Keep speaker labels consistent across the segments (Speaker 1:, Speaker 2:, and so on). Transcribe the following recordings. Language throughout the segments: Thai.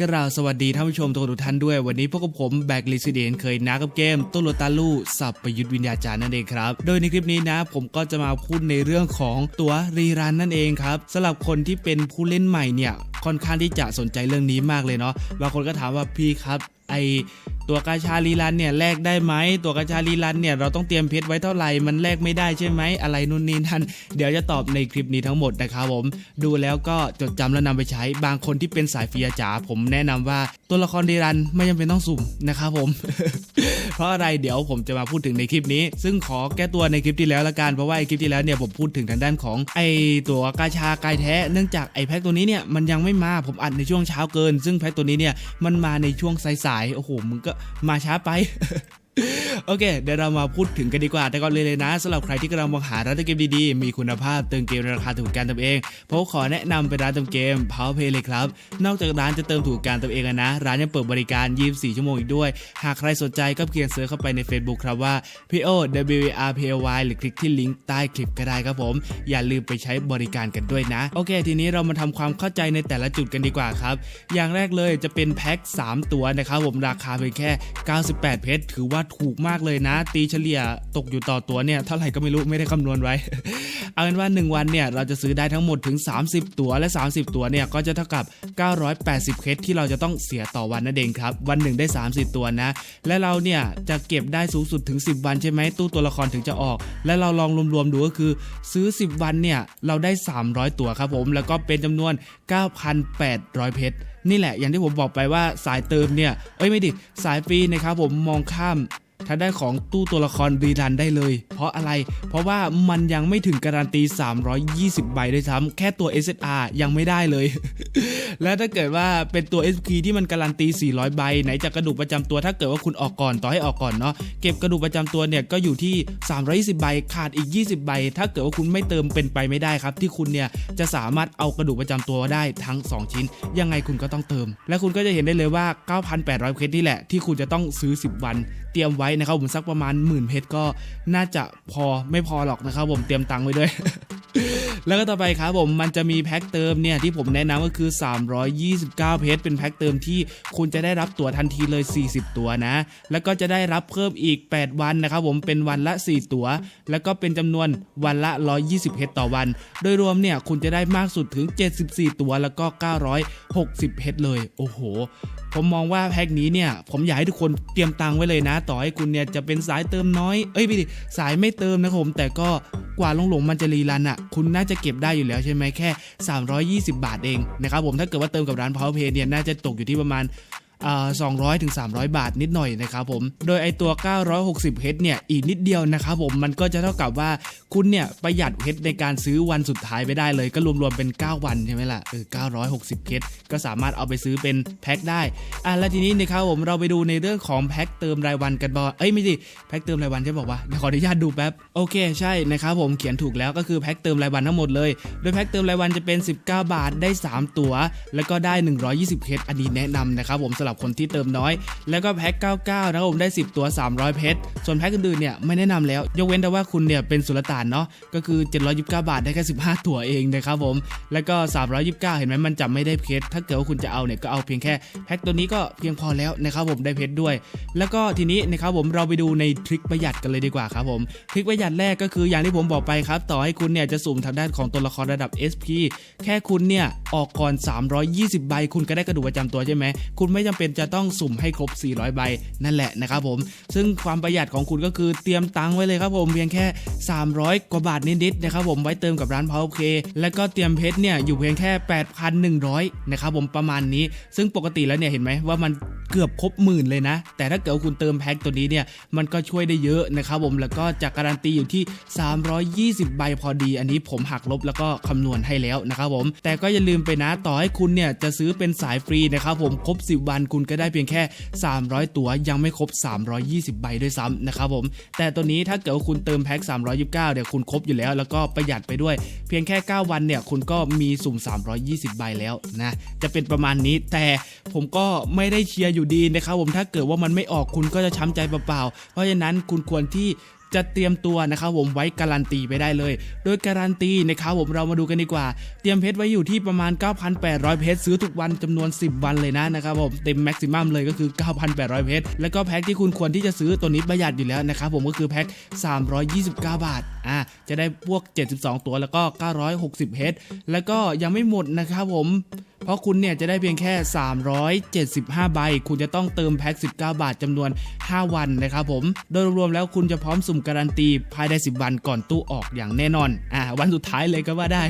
Speaker 1: กราบสวัสดีท่านผู้ชมทุกท่านด้วย วันนี้พวกกับผมแบกลิซิเดนเคยนะกับเกมตุลตาลูสับประยุทธ์วิญญาจารย์นั่นเองครับ โดยในคลิปนี้นะผมก็จะมาพูดในเรื่องของตัวรีรันนั่นเองครับสำหรับคนที่เป็นผู้เล่นใหม่เนี่ยค่อนข้างที่จะสนใจเรื่องนี้มากเลยเนาะบางคนก็ถามว่าพี่ครับไอ ตัวกาชาลีรันเนี่ยแลกได้ไหมตัวกาชาลีรันเนี่ยเราต้องเตรียมเพชรไว้เท่าไหร่มันแลกไม่ได้ใช่ไหมอะไรนู่นนี่นั่นเดี๋ยวจะตอบในคลิปนี้ทั้งหมดนะครับผมดูแล้วก็จดจำแล้วนำไปใช้บางคนที่เป็นสายเฟียจ๋าผมแนะนำว่าตัวละครดีรันไม่จำเป็นต้องสุ่มนะครับผม เพราะอะไรเดี๋ยวผมจะมาพูดถึงในคลิปนี้ ซึ่งขอแก้ตัวในคลิปที่แล้วละกันเพราะว่าไอคลิปที่แล้วเนี่ยผมพูดถึงทางด้านของไอตัวกาชากายแท้เนื่องจากไอแพ็คตัวนี้เนี่ยมันยังไม่มาผมอัดในช่วงเช้าเกิน ซึ่งแพ็คตัวนี้เนี่ยมันมาในช่วงสายๆโอ้โหมึงก็มาช้าไป โอเค เดี๋ยวเรามาพูดถึงกันดีกว่า แต่ก่อนเลยเลยนะสำหรับใครที่กำลังมองหาร้านเติมเกมดีๆ มีคุณภาพเติมเกมในราคาถูกการเติมเองผมขอแนะนำเป็นร้านเติมเกม Powerplay เลยครับ นอกจากร้านจะเติมถูกการเติมเองนะ ร้านยังเปิดบริการ 24 ชั่วโมงอีกด้วย หากใครสนใจก็เพียงเซิร์ชเข้าไปใน Facebook ครับว่า PO W R P O Y หรือคลิกที่ลิงก์ใต้คลิปก็ได้ครับผม อย่าลืมไปใช้บริการกันด้วยนะ โอเค ทีนี้เรามาทำความเข้าใจในแต่ละจุดกันดีกว่าครับ อย่างแรกเลยจะเป็นแพ็ค 3 ตัวนะครับผมราคาเพียงแค่ 98 เพชรถือว่าถูกมากเลยนะ ตีเฉลี่ยตกอยู่ต่อตัวเนี่ยเท่าไหร่ก็ไม่รู้ไม่ได้คำนวณไว้ เอาเป็นว่า 1 วันเนี่ยเราจะซื้อได้ทั้งหมดถึง 30 ตัวและ 30 ตัวเนี่ยก็จะเท่ากับ 980 เคสที่เราจะต้องเสียต่อวันนั่นเองครับ วันหนึ่งได้ 30 ตัวนะ และเราเนี่ยจะเก็บได้สูงสุดถึง 10 วันใช่ไหมตู้ตัวละครถึงจะออก และเราลองรวมๆดูก็คือซื้อ 10 วันเนี่ยเราได้ 300 ตัวครับผมแล้วก็เป็นจำนวน 9,800 เพชร นี่แหละอย่างที่ผมบอกไปว่าสายเติมเนี่ยเอ้ยไม่ดิสายฟรีนะครับผมมองข้าม ทางด้านของตู้ตัวละครรีรันได้เลย เพราะอะไร เพราะว่ามันยังไม่ถึงการันตี 320 ใบด้วยซ้ำแค่ตัว SSR ยังไม่ได้เลย และถ้าเกิดว่าเป็นตัว SP ที่มันการันตี 400 ใบ ไหนจะกระดูกประจำตัวถ้าเกิดว่าคุณออกก่อนต่อให้ออกก่อนเนาะเก็บกระดูกประจำตัวเนี่ยก็อยู่ที่ 320 ใบขาดอีก 20 ใบ ถ้าเกิดว่าคุณไม่เติมเป็นไปไม่ได้ครับ ที่คุณเนี่ยจะสามารถเอากระดูกประจำตัวได้ทั้ง 2 ชิ้น ยังไงคุณก็ต้องเติม และคุณก็จะเห็นได้เลยว่า 9,800 เพชรนี่แหละที่คุณจะต้องซื้อ 10 วัน เตรียมไว้นะครับผมสักประมาณหมื่นเพชรก็น่าจะพอไม่พอหรอกนะครับผมเตรียมตังค์ไว้ด้วยแล้วก็ต่อไปครับผมมันจะมีแพ็คเติมเนี่ยที่ผมแนะนำก็คือ 329 เพชรเป็นแพ็คเติมที่คุณจะได้รับตั๋วทันทีเลย 40 ตั๋วนะ แล้วก็จะได้รับเพิ่มอีก 8 วันนะครับผมเป็นวันละ 4 ตั๋ว แล้วก็เป็นจำนวนวันละ 120 เพชรต่อวัน โดยรวมเนี่ยคุณจะได้มากสุดถึง 74 ตั๋วแล้วก็ 960 เพชรเลย โอ้โห ผมมองว่าแพ็กนี้เนี่ย ผมอยากให้ทุกคนเตรียมตังไว้เลยนะ ต่อให้คุณเนี่ยจะเป็นสายเติมน้อย เอ้ยไม่ดิสายไม่เติมนะครับผม แต่ก็กว่าลงหลงมันจะรีรันอะ คุณน่าจะเก็บได้อยู่แล้วใช่ไหมแค่ 320 บาทเองนะครับผมถ้าเกิดว่าเติมกับร้าน Powerpay เนี่ยน่าจะตกอยู่ที่ประมาณ 200ถึง300 บาทนิดหน่อยนะครับผม โดยไอตัว 960เพชรเนี่ย อีกนิดเดียวนะครับผม มันก็จะเท่ากับว่าคุณเนี่ยประหยัดเพชรในการซื้อวันสุดท้ายไปได้เลย ก็รวมๆเป็น 9 วันใช่ไหมล่ะ เออ 960เพชรก็สามารถเอาไปซื้อเป็นแพ็คได้ อะ แล้วทีนี้นะครับผม เราไปดูในเรื่องของแพ็คเติมรายวันกันบอเอ้ยไม่สิ แพ็คเติมรายวันใช่บอกว่าขออนุญาตดูแป๊บ โอเค ใช่นะครับผม เขียนถูกแล้วก็คือแพ็คเติมรายวันทั้งหมดเลย โดยแพ็คเติมรายวันจะเป็น 19 บาทได้ 3 ตัวแล้วก็ได้ 120เพชรอันนี้แนะนำนะครับผมสำหรับคนที่เติมน้อย แล้วก็แพ็ค 99 นะครับผมได้ 10 ตัว 300 เพชร ส่วนแพ็คอื่นๆเนี่ยไม่แนะนำแล้ว ยกเว้นแต่ว่าคุณเนี่ยเป็นสุลต่านเนาะ ก็คือ 729 บาทได้แค่ 15 ตัวเองนะครับผม แล้วก็ 329 เห็นไหมมันจะไม่ได้เพชร ถ้าเกิดว่าคุณจะเอาเนี่ยก็เอาเพียงแค่แพ็คตัวนี้ก็เพียงพอแล้วนะครับผมได้เพชรด้วย แล้วก็ทีนี้นะครับผมเราไปดูในทริคประหยัดกันเลยดีกว่าครับผมทริคประหยัดแรกก็คืออย่างที่ผมบอกไปครับ ต่อให้คุณเนี่ยจะสุ่มทางด้านของตัวละครระดับ SP แค่คุณเนี่ยออกก่อน 320 ใบ คุณก็ได้กระดูกประจำตัวใช่ไหม คุณไม่จำเป็นจะต้องสุ่มให้ครบ 400 ใบนั่นแหละนะครับผม ซึ่งความประหยัดของคุณก็คือเตรียมตังค์ไว้เลยครับผมเพียงแค่ 300 กว่าบาทนิดๆนะครับผมไว้เติมกับร้าน Power OK แล้วก็เตรียมเพชรเนี่ยอยู่เพียงแค่ 8,100นะครับผมประมาณนี้ ซึ่งปกติแล้วเนี่ยเห็นไหมว่ามันเกือบครบหมื่นเลยนะ แต่ถ้าเกิดคุณเติมแพ็คตัวนี้เนี่ยมันก็ช่วยได้เยอะนะครับผมแล้วก็จะการันตีอยู่ที่ 320 ใบพอดี อันนี้ผมหักลบแล้วก็คำนวณให้แล้วนะครับผมแต่ก็อย่าลืมไปนะต่อให้คุณเนี่ยจะซื้อเป็นสายฟรีนะครับผมครบ 10 วันคุณก็ได้เพียงแค่ 300 ตัวยังไม่ครบ 320 ใบด้วยซ้ำนะครับผม แต่ตัวนี้ถ้าเกิดว่าคุณเติมแพ็ค329เดี๋ยวคุณครบอยู่แล้ว แล้วก็ประหยัดไปด้วย เพียงแค่ 9 วันเนี่ยคุณก็มีสุ่ม 320 ใบแล้วนะจะเป็นประมาณนี้แต่ผมก็ไม่ได้เชียร์อยู่ดีนะครับผมถ้าเกิดว่ามันไม่ออกคุณก็จะช้ำใจเปล่าๆเพราะฉะนั้นคุณควรที่ จะเตรียมตัวนะครับผมไว้การันตีไปได้เลย โดยการันตีนะครับผมเรามาดูกันดีกว่า เตรียมเพชรไว้อยู่ที่ประมาณ 9,800 เพชรซื้อทุกวันจำนวน 10 วันเลยนะนะครับผมเต็มแม็กซิมัมเลยก็คือ 9,800 เพชรแล้วก็แพ็คที่คุณควรที่จะซื้อตัวนี้ประหยัดอยู่แล้วนะครับผมก็คือแพ็ค329 บาทอะจะได้พวก 72 ตัวแล้วก็ 960 เพชรแล้วก็ยังไม่หมดนะครับผม เพราะคุณเนี่ยจะได้เพียงแค่ 375 ใบ คุณจะต้องเติมแพ็ค19 บาทจำนวน 5 วันนะครับผม โดยรวมแล้วคุณจะพร้อมสุ่มการันตีภายใน 10 วันก่อนตู้ออกอย่างแน่นอน อ่า วันสุดท้ายเลยก็ว่าได้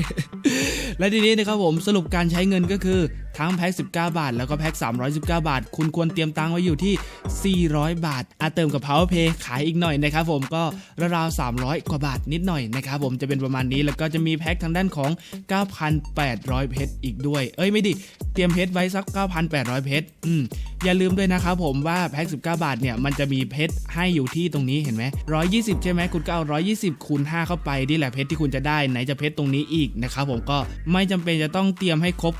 Speaker 1: และทีนี้นะครับผมสรุปการใช้เงินก็คือทั้งแพ็ค19 บาท แล้วก็แพ็ค319 บาท คุณควรเตรียมตังไว้อยู่ที่ 400 บาทอาเติมกับ Power Pay ขายอีกหน่อยนะครับผมก็ราวๆ300 กว่าบาทนิดหน่อยนะครับผมจะเป็นประมาณนี้แล้วก็จะมีแพ็คทางด้านของ 9,800 เพชรอีกด้วย เอ้ยไม่ดิ เตรียมเพชรไว้สัก 9,800 เพชรอืมอย่าลืมด้วยนะครับผมว่าแพ็ค19 บาทเนี่ยมันจะมีเพชรให้อยู่ที่ตรงนี้เห็นไหม120 ใช่ไหมคุณก็เอา 120คูณ5เข้าไปนี่แหละเพชรที่คุณจะได้ไหนจะเพชรตรงนี้อีกนะครับผมก็ไม่จำเป็นจะต้องเตรียมให้ครบ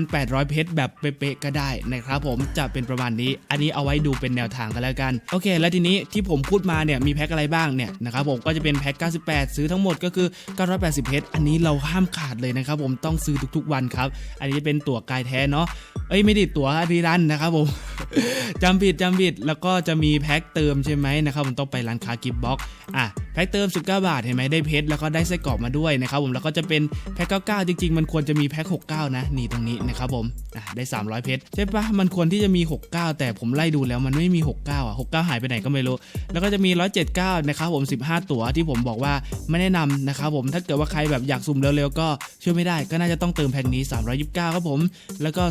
Speaker 1: 9,800 เพชรแบบเป๊ะๆก็ได้นะครับผมจะเป็นประมาณนี้ อันนี้เอาไว้ดูเป็นแนวทางกันแล้วกันโอเค แล้วทีนี้ที่ผมพูดมาเนี่ยมีแพ็คอะไรบ้างเนี่ยนะครับผมก็จะเป็นแพ็ค98 ซื้อทั้งหมดก็คือ980เพชรอันนี้เราห้ามขาดเลยนะครับผมต้องซื้อทุกๆวันครับอันนี้จะเป็นตั๋วกายแท้เนาะเอ้ยไม่ได้ตั๋วรีรันนะครับผม จำผิดจำผิดแล้วก็จะมีแพ็คเติมใช่ไหมนะครับผมต้องไปร้านค้ากิฟบ็อกอะแพ็คเติม 19 บาทเห็นไหมได้เพชรแล้วก็ได้ไส้กรอกมาด้วยนะครับผมแล้วก็จะเป็นแพ็ค99 จริง ๆ มันควรจะมีแพ็ค69 นะนี่ตรงนี้นะครับผมอะได้ 300 เพชรใช่ปะมันควรที่จะมี 69 แต่ผมไล่ดูแล้วมันไม่มี 69 อะ 69 หายไปไหนก็ไม่รู้แล้วก็จะมี 179 นะครับผม 15 ตั๋วที่ผมบอกว่าไม่แนะนำนะครับผมถ้าเกิดว่าใครแบบอยากสุ่มเร็วๆก็ช่วยไม่ได้ก็น่าจะต้องเติมแพ็คนี้ 329 ครับผม แล้วก็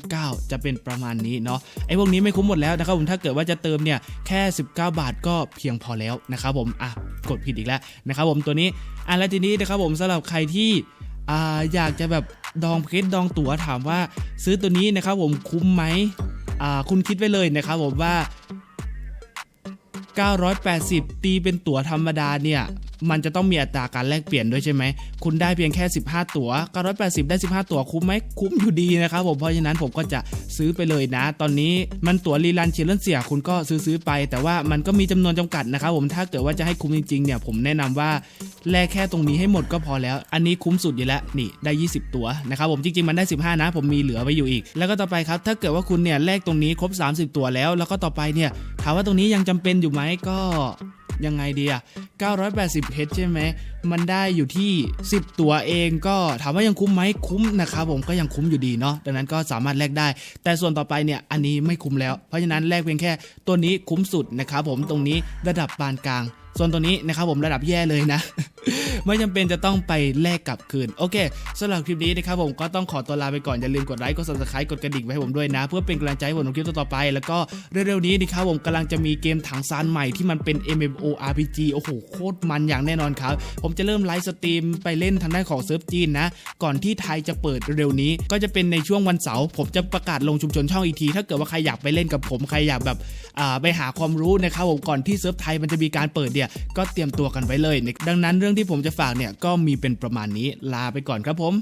Speaker 1: 429 จะเป็นประมาณนี้เนาะไอ้พวกนี้ไม่คุ้มหมดแล้วนะครับผมถ้าเกิดว่าจะเติมเนี่ยแค่ 19 บาทก็เพียงพอแล้วนะครับผมอะกดผิดอีกแล้วนะครับผมตัวนี้อะแล้วทีนี้นะครับผมสำหรับใครที่อ่าอยากจะแบบดองเพชรดองตั๋วถามว่า ซื้อตัวนี้นะครับผมคุ้มไหมอ่าคุณคิดไว้เลยนะครับผมว่า 980 ตีเป็นตั๋วธรรมดาเนี่ยมันจะต้องมีอัตราการแลกเปลี่ยนด้วยใช่ไหม คุณได้เพียงแค่ 15 ตั๋ว980 ได้ 15 ตั๋วคุ้มไหมคุ้มอยู่ดีนะครับผม เพราะฉะนั้นผมก็จะซื้อไปเลยนะ ตอนนี้มันตั๋วรีลันเชลเลนเสียคุณก็ซื้อซื้อไป แต่ว่ามันก็มีจำนวนจำกัดนะครับผม ถ้าเกิดว่าจะให้คุ้มจริงๆเนี่ยผมแนะนำว่า แลกแค่ตรงนี้ให้หมดก็พอแล้ว อันนี้คุ้มสุดอยู่แล้วนี่ได้ 20 ตัวนะครับผมจริงๆมันได้ 15 นะ ผมมีเหลือไว้อยู่อีก แล้วก็ต่อไปครับ ถ้าเกิดว่าคุณเนี่ยแลกตรงนี้ครบ 30 ตัวแล้ว แล้วก็ต่อไปเนี่ยถามว่าตรงนี้ยังจำเป็นอยู่ไหมก็ยังไงดีอะ980เพชรใช่ไหม มันได้อยู่ที่ 10 ตัวเองก็ถามว่ายังคุ้มไหมคุ้มนะครับผมก็ยังคุ้มอยู่ดีเนาะ ดังนั้นก็สามารถแลกได้ แต่ส่วนต่อไปเนี่ยอันนี้ไม่คุ้มแล้ว เพราะฉะนั้นแลกเพียงแค่ตัวนี้คุ้มสุดนะครับผมตรงนี้ระดับปานกลาง ส่วนตัวนี้นะครับผมระดับแย่เลยนะ ไม่จำเป็นจะต้องไปแลกกลับคืน โอเคสำหรับคลิปนี้นะครับผมก็ต้องขอตัวลาไปก่อน อย่าลืมกดไลค์กด subscribe กดกระดิ่งไว้ให้ผมด้วยนะ เพื่อเป็นกำลังใจให้ผมทำคลิปต่อไป แล้วก็เร็วๆนี้นะครับผมกำลังจะมีเกมถังซานใหม่ที่มันเป็น MMORPG โอ้โหโคตรมันอย่างแน่นอนครับ ผมจะเริ่มไลฟ์สตรีมไปเล่นทางด้านของเซิร์ฟจีนนะก่อนที่ไทยจะเปิดเร็วนี้ ก็จะเป็นในช่วงวันเสาร์ผมจะประกาศลงชุมชนช่องอีกทีถ้าเกิดว่าใครอยากไปเล่นกับผมใครอยากแบบอ่าไปหาความรู้นะครับผมก่อนที่เซิร์ฟไทยมันจะมีการเปิดเนี่ยก็เตรียมตัวกันไว้เลย ดังนั้นเรื่องที่ผมจะฝากเนี่ยก็มีเป็นประมาณนี้ลาไปก่อนครับผม